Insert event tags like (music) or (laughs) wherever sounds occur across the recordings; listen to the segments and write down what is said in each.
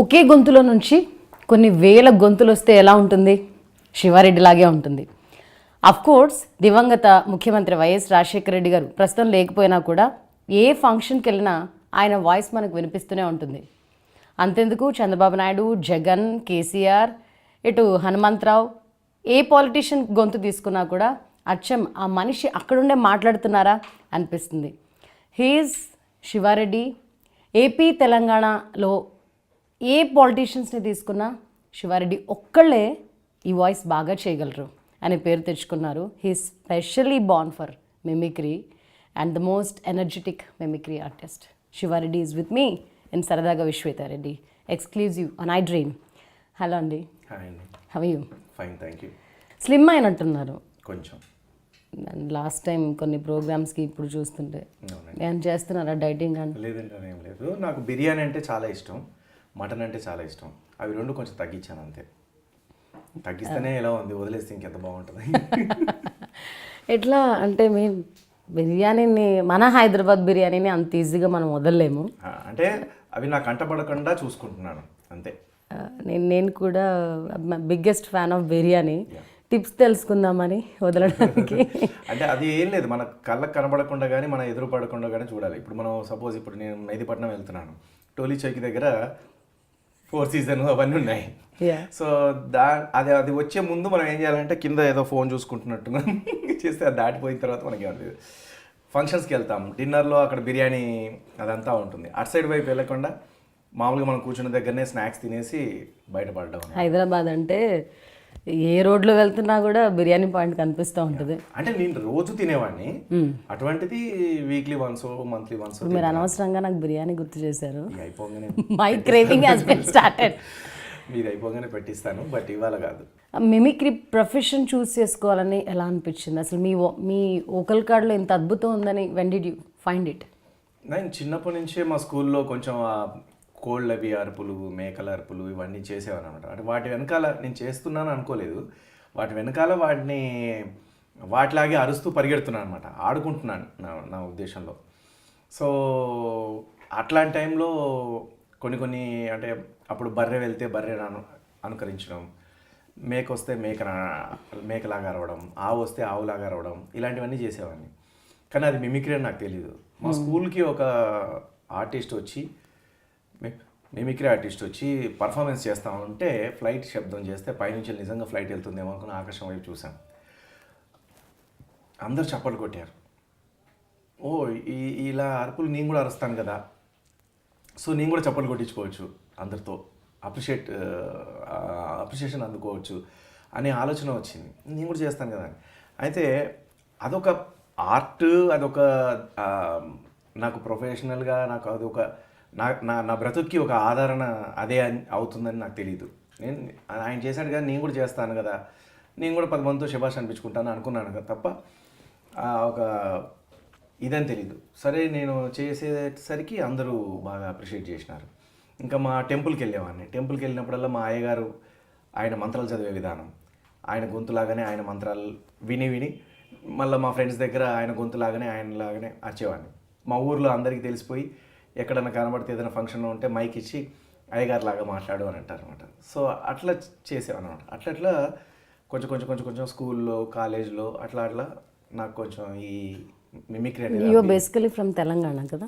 ఒకే గొంతులో నుంచి కొన్ని వేల గొంతులు వస్తే ఎలా ఉంటుంది? శివారెడ్డి లాగే ఉంటుంది. కోర్స్ దివంగత ముఖ్యమంత్రి వైఎస్ రాజశేఖర రెడ్డి గారు ప్రస్తుతం లేకపోయినా కూడా ఏ ఫంక్షన్కి వెళ్ళినా ఆయన వాయిస్ మనకు వినిపిస్తూనే ఉంటుంది. అంతెందుకు? చంద్రబాబు నాయుడు జగన్ కేసీఆర్ ఇటు హనుమంతరావు ఏ పాలిటీషియన్ గొంతు తీసుకున్నా కూడా అచ్చం ఆ మనిషి అక్కడుండే మాట్లాడుతున్నారా అనిపిస్తుంది. హీఈస్ శివారెడ్డి ఏపీ తెలంగాణలో ఏ పాలిటీషియన్స్ని తీసుకున్నా శివారెడ్డి ఒక్కళ్ళే ఈ వాయిస్ బాగా చేయగలరు అనే పేరు తెచ్చుకున్నారు. He specially born for mimicry and the most energetic mimicry artist Shiva Reddy is with me in సరదాగా Vishweta Reddy. Exclusive on I dream hello అండి. హాయ్ అండి. How you fine thank you slim అయినట్టున్నారు. కొంచెం. Last time కొన్ని ప్రోగ్రామ్స్కి ఇప్పుడు చూస్తుంటే ఏం చేస్తున్నారా? Dieting అంటే లేదంటే ఏం లేదు. నాకు బిర్యానీ అంటే చాలా ఇష్టం. మటన్ అంటే చాలా ఇష్టం. అవి రెండు కొంచెం తగ్గించాను అంతే. తగ్గిస్తేనే ఎలా ఉంది? వదిలేస్తే ఇంకెంత బాగుంటుంది? ఎట్లా అంటే మీ బిర్యానీని మన హైదరాబాద్ బిర్యానీని అంత ఈజీగా మనం వదలలేము. అంటే అవి నాకు కంటపడకుండా చూసుకుంటున్నాను. అంతే. నేను నేను కూడా biggest fan of biryani. Tips తెలుసుకుందామని వదలడానికి. (laughs) అంటే అది ఏం లేదు. మన కళ్ళకు కనబడకుండా కానీ మన ఎదురు పడకుండా కానీ చూడాలి. ఇప్పుడు మనం సపోజ్ ఇప్పుడు నేను మెహదీపట్నం వెళ్తున్నాను. టోలీ చౌకి దగ్గర ఫోర్ సీజన్ అవన్నీ ఉన్నాయి. సో దా అది అది వచ్చే ముందు మనం ఏం చేయాలంటే కింద ఏదో ఫోన్ చూసుకుంటున్నట్టుగా (laughs) చేస్తే అది దాటిపోయిన తర్వాత మనకి ఏమలేదు ఫంక్షన్స్కి వెళ్తాం. డిన్నర్లో అక్కడ బిర్యానీ అదంతా ఉంటుంది. అటు సైడ్ వైపు వెళ్ళకుండా మామూలుగా మనం కూర్చున్న దగ్గరనే స్నాక్స్ తినేసి బయటపడడం హైదరాబాద్ అంటే ఏ రోడ్లో వెళ్తున్నా కూడా బిర్యానీ పాయింట్ కనిపిస్తూ ఉంటుంది. అంటే నేను రోజు తినేవాడిని. అటువంటిది వీక్లీ వన్స్ మంత్లీ వన్స్ మీరు అనవసరంగా నాకు బిర్యానీ గుర్తు చేశారు. My craving has been started మీది అయిపోగానే పెట్టిస్తాను బట్ ఇవాళ కాదు. మిమిక్రీ ప్రొఫెషన్ చూస్ చేసుకోవాలని ఎలా అనిపించింది? అసలు మీ మీ ఓకల్ కార్డ్లో ఇంత అద్భుతం ఉందని when did you find it నేను చిన్నప్పటి నుంచే మా స్కూల్లో కొంచెం ఆ కోళ్ళ అవి అరుపులు మేకల అరుపులు ఇవన్నీ చేసేవాను అనమాట అంటే వాటి వెనకాల నేను చేస్తున్నాను అనుకోలేదు. వాటి వెనకాల వాటిని వాటిలాగే అరుస్తూ పరిగెడుతున్నాను అనమాట. ఆడుకుంటున్నాను నా నా ఉద్దేశంలో. సో అట్లాంటి టైంలో కొన్ని కొన్ని అంటే అప్పుడు బర్రె వెళ్తే బర్రె అను అనుకరించడం మేక వస్తే మేక మేకలాగా అరవడం ఆవు వస్తే ఆవులాగా అరవడం ఇలాంటివన్నీ చేసేవాడిని. కానీ అది మిమిక్రీ అని నాకు తెలియదు మా స్కూల్కి ఒక ఆర్టిస్ట్ వచ్చి మిమిక్రీ ఆర్టిస్ట్ వచ్చి పర్ఫార్మెన్స్ చేస్తా ఉంటే ఫ్లైట్ శబ్దం చేస్తే పైనుంచి నిజంగా ఫ్లైట్ వెళ్తుందేమో అనుకుని ఆకాశం వైపు చూసాం అందరు చప్పట్లు కొట్టారు. ఓ ఈ ఇలా అరుపులు నేను కూడా అరుస్తాను కదా. సో నేను కూడా చప్పట్లు కొట్టించుకోవచ్చు అందరితో. అప్రిషియేట్ అప్రిషియేషన్ అందుకోవచ్చు అనే ఆలోచన వచ్చింది. నేను కూడా చేస్తాను కదా అయితే అదొక ఆర్ట్ అదొక నాకు ప్రొఫెషనల్గా నాకు అదొక నా నా నా బ్రతుక్కి ఒక ఆదరణ అదే అని- అవుతుందని నాకు తెలియదు నేను ఆయన చేశాడు కదా నేను కూడా చేస్తాను కదా. నేను కూడా పది మందితో శభాష్ అనిపించుకుంటాను అనుకున్నాను కదా తప్ప ఒక ఇదని తెలీదు. సరే నేను చేసేసరికి అందరూ బాగా అప్రిషియేట్ చేసినారు. ఇంకా మా టెంపుల్కి వెళ్ళేవాడిని. టెంపుల్కి వెళ్ళినప్పుడల్లా మా అయ్యగారు ఆయన మంత్రాలు చదివే విధానం ఆయన గొంతులాగానే ఆయన మంత్రాలు విని విని మళ్ళీ మా ఫ్రెండ్స్ దగ్గర ఆయన గొంతులాగానే ఆయనలాగానే వచ్చేవాడిని మా ఊర్లో అందరికీ తెలిసిపోయి ఎక్కడన్నా కనబడితే ఏదైనా ఫంక్షన్లో ఉంటే మైక్ ఇచ్చి అయ్యగారు లాగా మాట్లాడు అని అంటారు అనమాట సో అట్లా చేసేవాను అనమాట అట్లా అట్లా కొంచెం కొంచెం కొంచెం కొంచెం స్కూల్లో కాలేజ్లో అట్లా అట్లా నాకు కొంచెం ఈ మిమిక్రీ అనేది బేసికలీ ఫ్రమ్ తెలంగాణ కదా?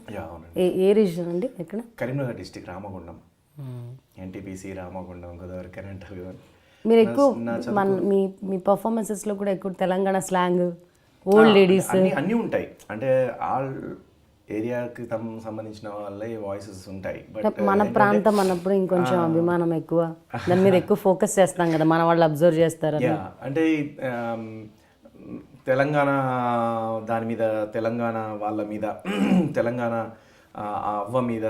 ఏ రీజన్ అండి ఎక్కడ? Karimnagar district Ramagundam. NTPC Ramagundam Godavari current మీరు ఎక్కువ మన మీ మీ పర్ఫార్మెన్సెస్లో కూడా ఎక్కువ తెలంగాణ స్లాంగ్ ఓల్డ్ లేడీస్ అన్నీ ఉంటాయి. అంటే ఆల్ ఏరియాకి సంబంధించిన వాళ్ళే వాయిసెస్ ఉంటాయి. బట్ మన ప్రాంతం అన్నప్పుడు ఇంకొంచెం అభిమానం ఎక్కువ. దాని మీద ఎక్కువ ఫోకస్ చేస్తాం కదా మన వాళ్ళు అబ్జర్వ్ చేస్తారు అంటే తెలంగాణ దాని మీద తెలంగాణ వాళ్ళ మీద (clears throat) తెలంగాణ అవ్వ మీద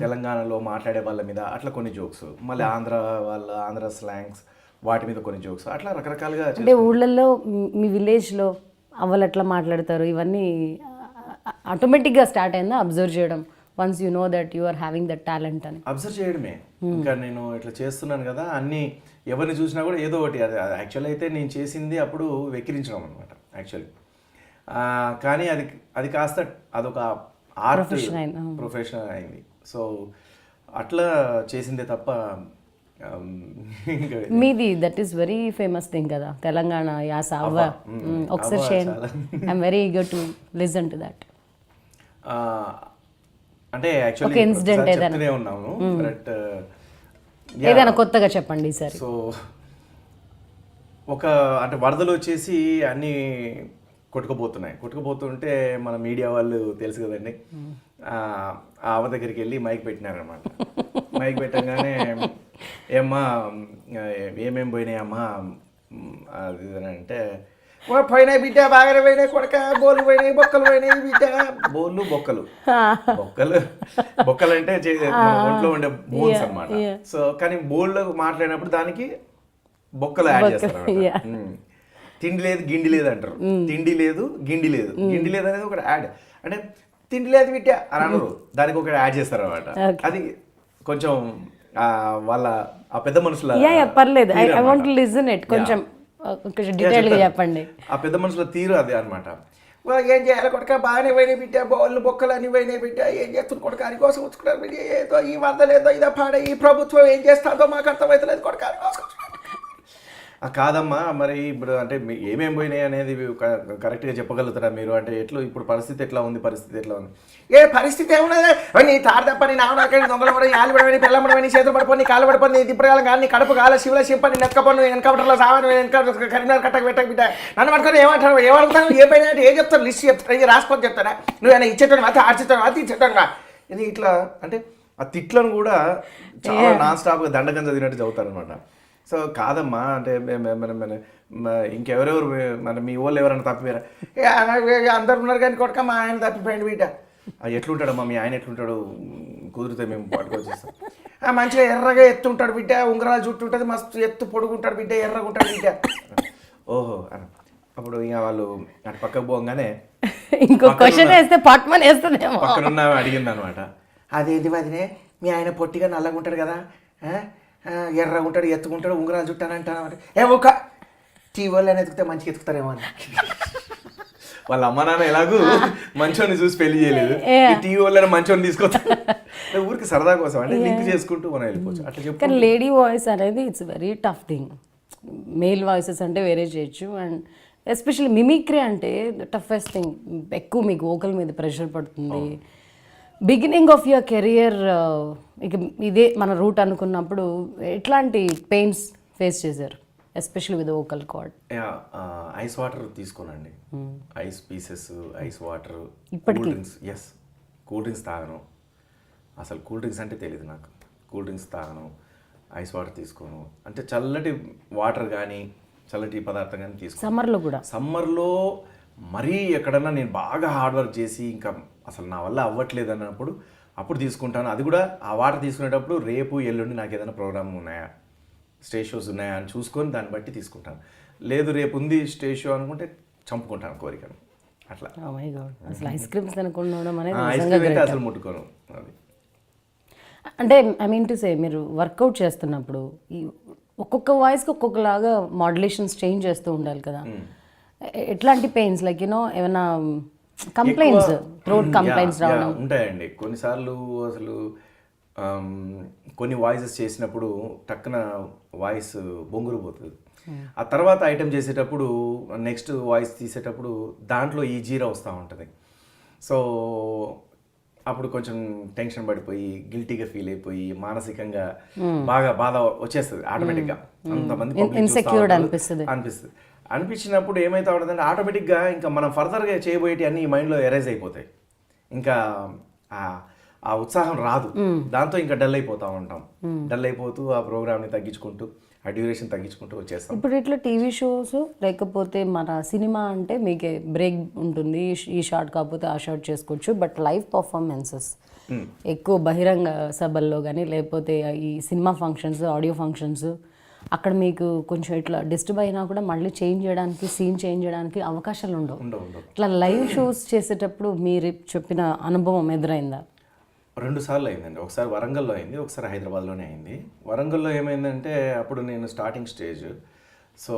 తెలంగాణలో మాట్లాడే వాళ్ళ మీద అట్లా కొన్ని జోక్స్ మళ్ళీ ఆంధ్ర వాళ్ళ ఆంధ్ర స్లాంగ్స్ వాటి మీద కొన్ని జోక్స్ అట్లా రకరకాలుగా. అంటే ఊళ్ళల్లో మీ- మీ విలేజ్లో అవ్వలు ఎట్లా మాట్లాడతారు? ఇవన్నీ ఆటోమేటిక్గా స్టార్ట్ అయిందా అబ్జర్వ్ చేయడం? Once you know that you are having that talent అని. అబ్జర్వ్ చేయడమే. ఇంకా నేను ఇట్లా చేస్తున్నాను కదా అన్ని ఎవరిని చూసినా కూడా ఏదో ఒకటి అది యాక్చువల్ అయితే నేను చేసింది అప్పుడు వెక్కిరించడం అనమాట యాక్చువల్లీ కానీ అది అది కాస్త అదొక ఆర్ట్ ప్రొఫెషనల్ అయింది సో అట్లా చేసిందే తప్ప మీది that is very famous thing కదా తెలంగాణ యాస అవ్వ. ఒకసారి. I'm very eager to listen to that అంటే యాక్చువల్లీ incident ఏదైనా. ఉన్నాము బట్ ఏదైనా కొత్తగా చెప్పండి ఈసారి సో ఒక అంటే వరదలు వచ్చేసి అన్నీ కొట్టుకుపోతున్నాయి. కొట్టుకుపోతుంటే మన మీడియా వాళ్ళు తెలుసు కదండి. ఆ ఆ అవ్వ దగ్గరికి వెళ్ళి మైక్ పెట్టినారనమాట (laughs) మైక్ పెట్టగానే ఏమ్మా ఏమేం పోయినాయమ్మా? అది అంటే "ఓ, పోయినాయి బిడ్డ బాగానే పోయినాయి కొడక బోళ్ళు పోయినాయి బొక్కలు పోయినాయి బిడ్డ. బోళ్ళు బొక్కలు. బొక్కలు బొక్కలు అంటే ఒంట్లో ఉండే బోన్స్ అన్నమాట. సో కానీ బోళ్ళు మాట్లాడినప్పుడు దానికి బొక్కలు యాడ్ చేస్తారు. తిండి లేదు గిండి లేదు అంటారు. తిండి లేదు గిండి లేదు. గిండి లేదు అనేది ఒక యాడ్. అంటే తిండి లేదు బిడ్డ అని అనరు. దానికి ఒక యాడ్ చేస్తారు అనమాట. అది కొంచెం ఆ, వాళ్ళ ఆ పెద్ద మనుషుల పర్లేదు. I want. లిజన్ ఇట్ కొంచెం కొంచెం డీటెయిల్గా. చెప్పండి. ఆ పెద్ద మనుషుల తీరు అదే అనమాట ఏం చేయాలి కొడక? బాగానే పోయినాయి బిడ్డ. బోళ్ళు బొక్కలు అన్ని పోయినాయి బిడ్డ. ఏం చేస్తుంది కొడక? అని కోసం వచ్చుకున్నారు బిడ్డ. ఏదో ఈ వరదలేదో ఇదో పాడ ఈ ప్రభుత్వం ఏం చేస్తుందో మాకు అర్థమవుతలేదు కొడక. అని కోసం కాదమ్మా మరి ఇప్పుడు అంటే మీ- ఏమేం పోయినాయి అనేది కరెక్ట్గా చెప్పగలుగుతారా మీరు? అంటే ఎట్లా ఇప్పుడు పరిస్థితి ఎట్లా ఉంది? పరిస్థితి ఎట్లా ఉంది? ఏ పరిస్థితి ఏమున్నది? నీ తాడు తప్ప నీ అక్కడ దొంగలు పడి ఆలు పడవని పిల్ల పడవని చేతులు పడిపోయి కాళ్ళు పడిపోయి నీ దిప్పరగాలం కానీ కడుపు కాల శివుల సింపని నెక్కపని ఎన్కౌంటర్లో సావని వెనక కరీంనగర్ కట్టకు పెట్టక బిడ్డ. నన్ను పట్టుకొని ఏమంటారు? ఏమడుగుతాను ఏ పైన ఏం చెప్తాను లిస్ట్ చెప్తాను ఇది రాసుకొని చెప్తానా నువ్వు ఆయన ఇచ్చేటాను ఆర్చిస్తాను అది ఇచ్చేటాను ఇది ఇట్లా అంటే ఆ తిట్లను కూడా చాలా నాన్ స్టాప్గా దండకం చదివినట్టు చదువుతారు అనమాట సో కాదమ్మా అంటే మన ఇంకెవరెవరు మన మీ వాళ్ళు ఎవరైనా తప్పిపోయారా? అందరు ఉన్నారు కానీ కొడక మా ఆయన తప్పిపోయింది బిడ్డ. ఆ, ఎట్లుంటాడమ్మా మీ ఆయన ఎట్లుంటాడు? కుదిరితే మేము పట్టుకొచ్చేస్తాం ఆ, మంచిగా ఎర్రగా ఎత్తుంటాడు బిడ్డ ఉంగరాలు చుట్టూ ఉంటుంది మస్తు ఎత్తు పొడుగుంటాడు బిడ్డ ఎర్రగా ఉంటాడు బిడ్డ. ఓహో అని అప్పుడు ఇక వాళ్ళు అటు పక్కకు పోగానే ఇంకో క్వశ్చన్ వేస్తే పట్మని వేస్తుందేమో. పక్కనున్న అడిగింది అనమాట అదేంటి వదినే మీ ఆయన పొట్టిగా నల్లగా ఉంటాడు కదా ఎర్రగా ఉంటాడు ఎత్తుకుంటాడు ఉంగరాలు చుట్టాను అంటాను ఏ ఒక టీ వాళ్ళు అని ఎత్తుకుతే మంచిగా ఎత్తుకుతారేమో అని. వాళ్ళ అమ్మ నాన్న ఎలాగూ మంచోని చూసి పెళ్ళి చేయలేదు. టీవీ వాళ్ళని మంచోని తీసుకొస్తారు (laughs) ఊరికి సరదా కోసం అంటే లింక్ చేసుకుంటూ మనం వెళ్ళిపోవచ్చు. అట్లా చెప్పు కానీ లేడీ వాయిస్ అనేది it's very tough thing. Male voices అంటే వేరే చేయొచ్చు. అండ్ ఎస్పెషల్లీ మిమిక్రీ అంటే టఫెస్ట్ థింగ్. ఎక్కువ మీకు ఓకల్ మీద ప్రెషర్ పడుతుంది. బిగినింగ్ ఆఫ్ యువర్ కెరియర్ ఇక ఇదే మన రూట్ అనుకున్నప్పుడు ఎట్లాంటి పెయిన్స్ ఫేస్ చేశారు? Especially with vocal cord. Ice water తీసుకోనండి. Ice pieces ice water ఇప్పటికీ? Cool drinks yes cool drinks తాగను. అసలు కూల్ డ్రింక్స్ అంటే తెలియదు నాకు. కూల్ డ్రింక్స్ తాగను ఐస్ వాటర్ తీసుకోను. అంటే చల్లటి వాటర్ కానీ చల్లటి పదార్థం కానీ తీసుకోను. సమ్మర్లో కూడా? సమ్మర్లో మరీ ఎక్కడన్నా నేను బాగా హార్డ్ వర్క్ చేసి ఇంకా అసలు నా వల్ల అవ్వట్లేదు అన్నప్పుడు అప్పుడు తీసుకుంటాను. అది కూడా ఆ వాటర్ తీసుకునేటప్పుడు రేపు ఎల్లుండి నాకు ఏదైనా ప్రోగ్రామ్ ఉన్నాయా? స్టేజ్ షోస్ ఉన్నాయా అని చూసుకొని దాన్ని బట్టి తీసుకుంటాను. లేదు రేపు ఉంది స్టేజ్ షో అనుకుంటే చంపుకుంటాను కోరికను. అట్లా. Oh. అసలు ఐస్ క్రీమ్స్ తినకుండా అనేది. అసలు ముట్టుకోను అది. అంటే ఐ మీన్ టు సే మీరు వర్కౌట్ చేస్తున్నప్పుడు ఈ ఒక్కొక్క వాయిస్కి ఒక్కొక్కలాగా మాడ్యులేషన్స్ చేంజ్ చేస్తూ ఉండాలి కదా. ఎ- ఎట్లాంటి పెయిన్స్ లైక్ యూనో ఏమైనా కంప్లైంట్స్ యా, కంప్లైంట్స్ రావడం. ఉంటాయండి. కొన్నిసార్లు అసలు ఆమ్, కొన్ని వాయిసెస్ చేసినప్పుడు టక్కున వాయిస్ బొంగురు పోతుంది. ఆ తర్వాత ఐటెం చేసేటప్పుడు నెక్స్ట్ వాయిస్ తీసేటప్పుడు దాంట్లో ఈ జీరా వస్తూ ఉంటుంది. సో అప్పుడు కొంచెం టెన్షన్ పడిపోయి గిల్టీగా ఫీల్ అయిపోయి మానసికంగా బాగా బాధ వచ్చేస్తుంది ఆటోమేటిక్గా అంతమంది. అనిపిస్తది. అనిపించినప్పుడు ఏమైతే ఉంటుందంటే ఆటోమేటిక్గా ఇంకా మనం ఫర్దర్గా చేయబోయేటి అన్ని మైండ్లో ఎరేజ్ అయిపోతాయి. ఇంకా ఆ- ఉత్సాహం రాదు. దాంతో ఇంకా డల్ అయిపోతూ ఉంటాం. డల్ అయిపోతూ ఆ ప్రోగ్రామ్ని తగ్గించుకుంటూ ఆ డ్యూరేషన్ తగ్గించుకుంటూ వచ్చేస్తాం. ఇప్పుడు ఇట్లా టీవీ షోస్ లేకపోతే మన సినిమా అంటే మీకు బ్రేక్ ఉంటుంది. ఈ- ఈ షార్ట్ కాకపోతే ఆ షార్ట్ చేసుకోవచ్చు. బట్ లైవ్ పర్ఫార్మెన్సెస్ ఎక్కువ బహిరంగ సభల్లో కానీ లేకపోతే ఈ సినిమా ఫంక్షన్స్ ఆడియో ఫంక్షన్స్ అక్కడ మీకు కొంచెం ఇట్లా డిస్టర్బ్ అయినా కూడా మళ్ళీ చేంజ్ చేయడానికి సీన్ చేంజ్ చేయడానికి అవకాశాలు ఉండవు. ఇట్లా లైవ్ షోస్ చేసేటప్పుడు మీరు చెప్పిన అనుభవం ఎదురైందా? రెండు సార్లు అయిందండి. ఒకసారి వరంగల్లో అయింది ఒకసారి హైదరాబాద్లోనే అయింది. వరంగల్లో ఏమైందంటే అప్పుడు నేను స్టార్టింగ్ స్టేజ్ సో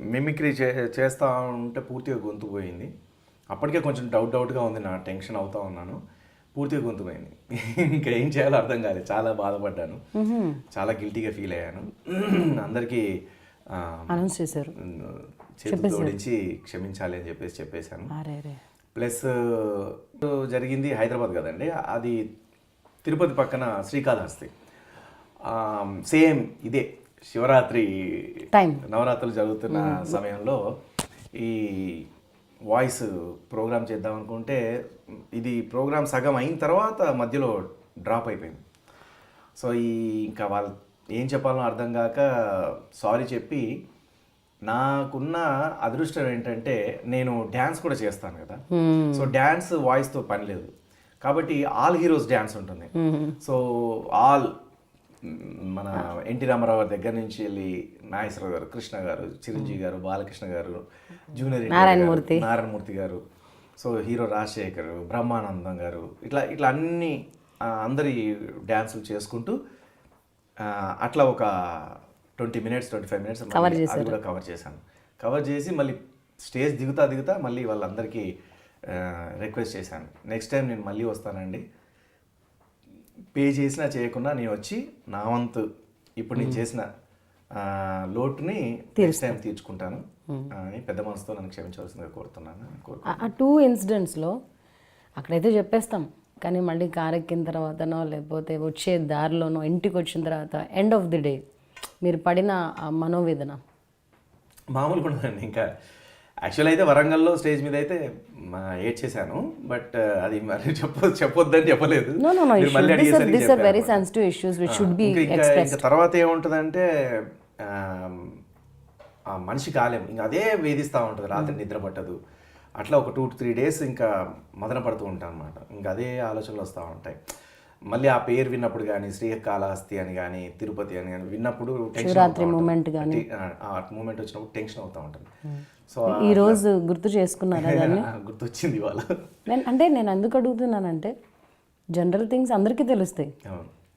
మిమిక్రీ చే చేస్తా ఉంటే పూర్తిగా గొంతు పోయింది. అప్పటికే కొంచెం డౌట్ డౌట్గా ఉంది నా టెన్షన్ అవుతా ఉన్నాను. పూర్తిగా గొంతుపోయింది ఇంకా ఏం చేయాలో అర్థం కాలేదు. చాలా బాధపడ్డాను. చాలా గిల్టీగా ఫీల్ అయ్యాను. అందరికీ అనౌన్స్ చేశారు. చేతులు జోడించి క్షమించాలి అని చెప్పేసి చెప్పేశాను. ప్లస్ జరిగింది హైదరాబాద్ కదండి. అది తిరుపతి పక్కన శ్రీకాళహస్తి. సేమ్ ఇదే శివరాత్రి. నవరాత్రులు జరుగుతున్న సమయంలో ఈ వాయిస్ ప్రోగ్రామ్ చేద్దాం అనుకుంటే ఇది ప్రోగ్రామ్ సగం అయిన తర్వాత మధ్యలో డ్రాప్ అయిపోయింది. సో ఈ ఇంకా వాళ్ళు ఏం చెప్పాలో అర్థం కాక సారీ చెప్పి నాకున్న అదృష్టం ఏంటంటే నేను డ్యాన్స్ కూడా చేస్తాను కదా. సో డ్యాన్స్ వాయిస్తో పని లేదు. కాబట్టి ఆల్ హీరోస్ డ్యాన్స్ ఉంటుంది. సో ఆల్ మన ఎన్టీ రామారావు గారి దగ్గర నుంచి వెళ్ళి నాగేశ్వరరావు గారు కృష్ణ గారు చిరంజీవి గారు బాలకృష్ణ గారు జూనియర్ నారాయణమూర్తి. నారాయణమూర్తి గారు సో హీరో రాజశేఖర్ బ్రహ్మానందం గారు ఇట్లా ఇట్లా అన్ని అందరి డ్యాన్సులు చేసుకుంటూ అట్లా ఒక twenty minutes twenty five minutes అది కూడా కవర్ చేశాను. కవర్ చేసి మళ్ళీ స్టేజ్ దిగుతా దిగుతా మళ్ళీ వాళ్ళందరికీ రిక్వెస్ట్ చేశాను. నెక్స్ట్ టైం నేను మళ్ళీ వస్తానండి. పే చేసినా చేయకుండా నేను వచ్చి నా వంతు ఇప్పుడు నేను చేసిన లోటుని నెక్స్ట్ టైం తీర్చుకుంటాను అని పెద్ద మనసుతో నన్ను క్షమించవలసిందిగా కోరుతున్నాను కోరు ఆ- టూ ఇన్సిడెంట్స్లో అక్కడైతే చెప్పేస్తాం కానీ మళ్ళీ కార్ ఎక్కిన తర్వాతనో లేకపోతే వచ్చే దారిలోనో ఇంటికి వచ్చిన తర్వాత ఎండ్ ఆఫ్ ది డే మీరు పడిన మనోవేదన. మామూలుగా ఉండదండి ఇంకా యాక్చువల్ అయితే వరంగల్లో స్టేజ్ మీద అయితే ఏడ్ చేశాను బట్ అది మరి చెప్ప చెప్పొద్దని చెప్పలేదు. Very. Sensitive issues which should be ఇంకా- తర్వాత ఏముంటుందంటే ఆ మనిషి కాలేం ఇంకా అదే వేధిస్తూ ఉంటుంది రాత్రి నిద్ర పట్టదు. అట్లా ఒక టూ త్రీ డేస్ ఇంకా మదన పడుతూ ఉంటాను అనమాట ఇంకా అదే ఆలోచనలు వస్తూ ఉంటాయి. మళ్ళీ ఆ పేరు విన్నప్పుడు కానీ శ్రీకాళహస్తి అని కానీ తిరుపతి అని కానీ విన్నప్పుడు శివరాత్రి మూమెంట్ వచ్చినప్పుడు టెన్షన్ అవుతూ ఉంటుంది. సో ఈ రోజు గుర్తు చేసుకున్నారా దాన్ని? (laughs) గుర్తొచ్చింది ఇవాళ. నేను అంటే నేను ఎందుకు అడుగుతున్నానంటే జనరల్ థింగ్స్ అందరికీ తెలుస్తాయి.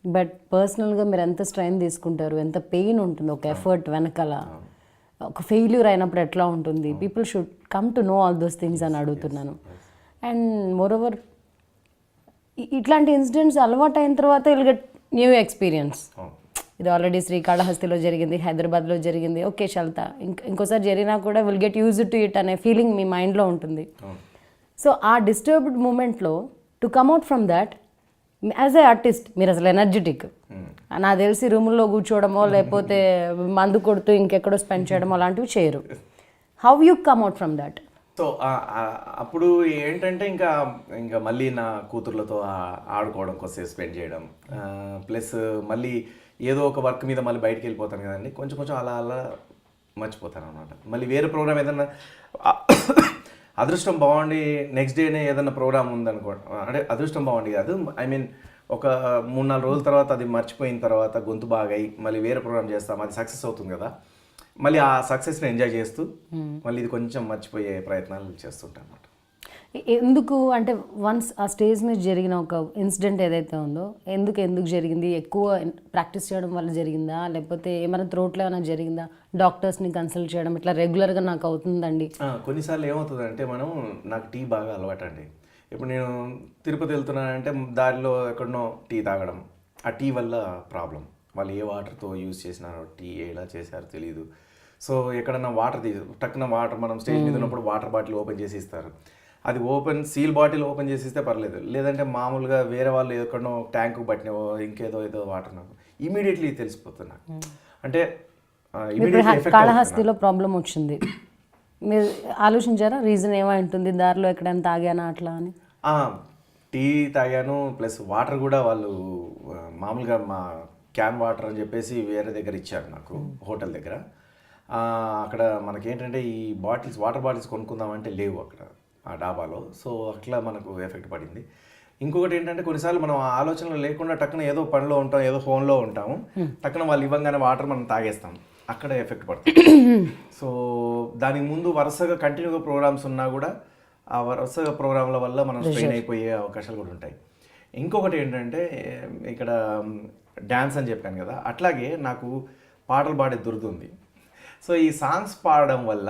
బట్ పర్సనల్గా మీరు ఎంత స్ట్రెయిన్ తీసుకుంటారు ఎంత పెయిన్ ఉంటుంది ఒక ఎఫర్ట్ వెనకాల. ఒక ఫెయిల్యూర్ అయినప్పుడు ఎట్లా ఉంటుంది? People should come to know all those things అని అడుగుతున్నాను. అండ్ మోర్ ఓవర్ ఇట్లాంటి ఇన్సిడెంట్స్ అలవాటు అయిన తర్వాత విల్ గెట్ న్యూ ఎక్స్పీరియన్స్ ఇది ఆల్రెడీ శ్రీకాళహస్తిలో జరిగింది హైదరాబాద్లో జరిగింది. ఓకే ఇంక ఇంకోసారి జరిగినా కూడా will get use to it అనే ఫీలింగ్ మీ మైండ్లో ఉంటుంది. సో ఆ డిస్టర్బ్డ్ మూమెంట్లో to come out from that as a artist మీరు అసలు ఎనర్జెటిక్ నాకు తెలిసి రూముల్లో కూర్చోవడమో లేకపోతే (laughs) మందు కొడుతూ ఇంకెక్కడో స్పెండ్ చేయడమో అలాంటివి చేయరు. How you come out from that so అప్పుడు ఏంటంటే ఇంకా ఇంకా మళ్ళీ నా కూతుర్లతో ఆడుకోవడం కోసం స్పెండ్ చేయడం ప్లస్ మళ్ళీ ఏదో ఒక వర్క్ మీద మళ్ళీ బయటికి వెళ్ళిపోతాను కదండి. కొంచెం కొంచెం అలా అలా మర్చిపోతాను అనమాట మళ్ళీ వేరే ప్రోగ్రామ్ ఏదన్నా అదృష్టం బాగుండి నెక్స్ట్ డేనే ఏదన్నా ప్రోగ్రామ్ ఉందనుకో అంటే అదృష్టం బాగుండి కాదు. ఐ మీన్ ఒక మూడు నాలుగు రోజుల తర్వాత అది మర్చిపోయిన తర్వాత గొంతు బాగాయి మళ్ళీ వేరే ప్రోగ్రామ్ చేస్తాం అది సక్సెస్ అవుతుంది కదా. మళ్ళీ ఆ సక్సెస్ని ఎంజాయ్ చేస్తూ మళ్ళీ ఇది కొంచెం మర్చిపోయే ప్రయత్నాలు చేస్తుంటాను అనమాట ఎందుకు అంటే వన్స్ ఆ స్టేజ్ మీద జరిగిన ఒక ఇన్సిడెంట్ ఏదైతే ఉందో ఎందుకు ఎందుకు జరిగింది? ఎక్కువ ప్రాక్టీస్ చేయడం వల్ల జరిగిందా? లేకపోతే ఏమైనా త్రోట్లో ఏమైనా జరిగిందా? డాక్టర్స్ని కన్సల్ట్ చేయడం ఇట్లా రెగ్యులర్గా నాకు అవుతుందండి. కొన్నిసార్లు ఏమవుతుందంటే మనం నాకు టీ బాగా అలవాటు అండి ఇప్పుడు నేను తిరుపతి వెళ్తున్నానంటే దారిలో ఎక్కడనో టీ తాగడం. ఆ టీ వల్ల ప్రాబ్లం వాళ్ళు ఏ వాటర్తో యూజ్ చేసినారో టీ ఎలా చేశారో తెలియదు సో ఎక్కడన్నా వాటర్ తీ టక్కున వాటర్ మనం స్టేజ్ మీద ఉన్నప్పుడు వాటర్ బాటిల్ ఓపెన్ చేసి ఇస్తారు అది ఓపెన్ సీల్ బాటిల్ ఓపెన్ చేసి ఇస్తే పర్లేదు. లేదంటే మామూలుగా వేరే వాళ్ళు ఎక్కడనో ట్యాంకు పట్టినవో ఇంకేదో ఏదో వాటర్ నాకు ఇమీడియట్లీ తెలిసిపోతుంది నాకు. అంటే కాళహస్తిలో ప్రాబ్లం వచ్చింది. మీరు ఆలోచించారా? రీజన్ ఏమై ఉంటుంది? దారిలో ఎక్కడైనా తాగానా అట్లా అని? టీ తాగాను ప్లస్ వాటర్ కూడా వాళ్ళు మామూలుగా మా క్యాన్ వాటర్ అని చెప్పేసి వేరే దగ్గర ఇచ్చారు నాకు హోటల్ దగ్గర. అక్కడ మనకేంటంటే ఈ బాటిల్స్ వాటర్ బాటిల్స్ కొనుక్కుందామంటే లేవు అక్కడ ఆ డాబాలో. సో అట్లా మనకు ఎఫెక్ట్ పడింది. ఇంకొకటి ఏంటంటే కొన్నిసార్లు మనం ఆలోచనలు లేకుండా టక్కున ఏదో పనిలో ఉంటాం ఏదో ఫోన్లో ఉంటాము. టక్కున వాళ్ళు ఇవ్వగానే వాటర్ మనం తాగేస్తాం. అక్కడ ఎఫెక్ట్ పడుతుంది. (coughs) సో దానికి ముందు వరుసగా కంటిన్యూగా ప్రోగ్రామ్స్ ఉన్నా కూడా ఆ వరుసగా ప్రోగ్రాంల వల్ల మనం స్ట్రెయిన్ అయిపోయే అవకాశాలు కూడా ఉంటాయి. ఇంకొకటి ఏంటంటే ఇక్కడ డ్యాన్స్ అని చెప్పాను కదా అట్లాగే నాకు పాటలు పాడే దురద ఉంది. సో ఈ సాంగ్స్ పాడడం వల్ల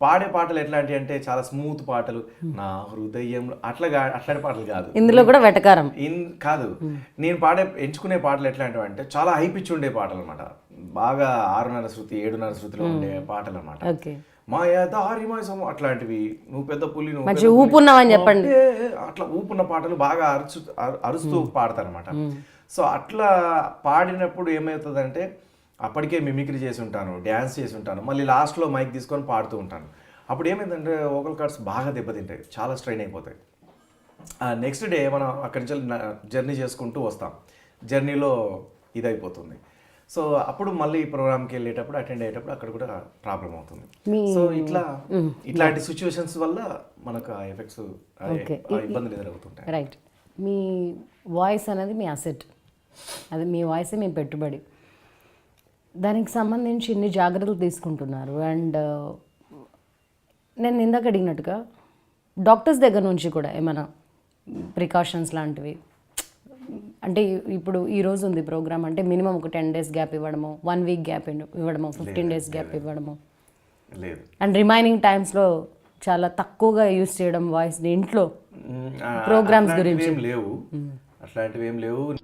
పాడే పాటలు ఎట్లాంటి అంటే చాలా స్మూత్ పాటలు. నా హృదయంలో అట్లా అట్లాంటి పాటలు కాదు. ఇందులో కూడా వెటకారం. ఇన్ కాదు. నేను పాడే ఎంచుకునే పాటలు ఎట్లాంటివి అంటే చాలా హై పిచ్ ఉండే పాటలు అనమాట బాగా ఆరున్నర శృతి ఏడున్నర శృతిలో ఉండే పాటలు అనమాట ఓకే. మాయ దారి మాయసం అట్లాంటివి. నువ్వు పెద్ద పులి నువ్వు. ఊపున్నావని చెప్పండి. అట్లా ఊపున్న పాటలు బాగా అరుచు అరు- అరుస్తూ పాడతారనమాట సో అట్లా పాడినప్పుడు ఏమవుతుందంటే అప్పటికే మిమిక్రీ చేసి ఉంటాను డ్యాన్స్ చేసి ఉంటాను మళ్ళీ లాస్ట్లో మైక్ తీసుకొని పాడుతూ ఉంటాను. అప్పుడు ఏమైందంటే ఓకల్ కార్డ్స్ బాగా దెబ్బతింటాయి చాలా స్ట్రెయిన్ అయిపోతాయి. నెక్స్ట్ డే మనం అక్కడి నుంచి జర్నీ చేసుకుంటూ వస్తాం. జర్నీలో ఇదైపోతుంది. సో అప్పుడు మళ్ళీ ప్రోగ్రామ్కి వెళ్ళేటప్పుడు అటెండ్ అయ్యేటప్పుడు అక్కడ కూడా ప్రాబ్లం అవుతుంది. సో ఇట్లా ఇట్లాంటి సిచ్యువేషన్స్ వల్ల మనకు ఆ ఎఫెక్ట్స్. ఇబ్బందులు ఎదురవుతుంటాయి. రైట్. మీ వాయిస్ అనేది మీ అసెట్. అది మీ వాయిసే మీ పెట్టుబడి. దానికి సంబంధించి ఇన్ని జాగ్రత్తలు తీసుకుంటున్నారు. అండ్ నేను ఇందాక అడిగినట్టుగా డాక్టర్స్ దగ్గర నుంచి కూడా ఏమైనా ప్రికాషన్స్ లాంటివి? అంటే ఇప్పుడు ఈ రోజు ఉంది ప్రోగ్రామ్ అంటే మినిమం ఒక టెన్ డేస్ గ్యాప్ ఇవ్వడము వన్ వీక్ గ్యాప్ ఇవ్వడము ఫిఫ్టీన్ డేస్ గ్యాప్ ఇవ్వడము. లేదు. అండ్ రిమైనింగ్ టైమ్స్లో చాలా తక్కువగా యూస్ చేయడం వాయిస్ని ఇంట్లో అట్లాంటివి గురించి. లేవు. అట్లాంటివి ఏం లేవు.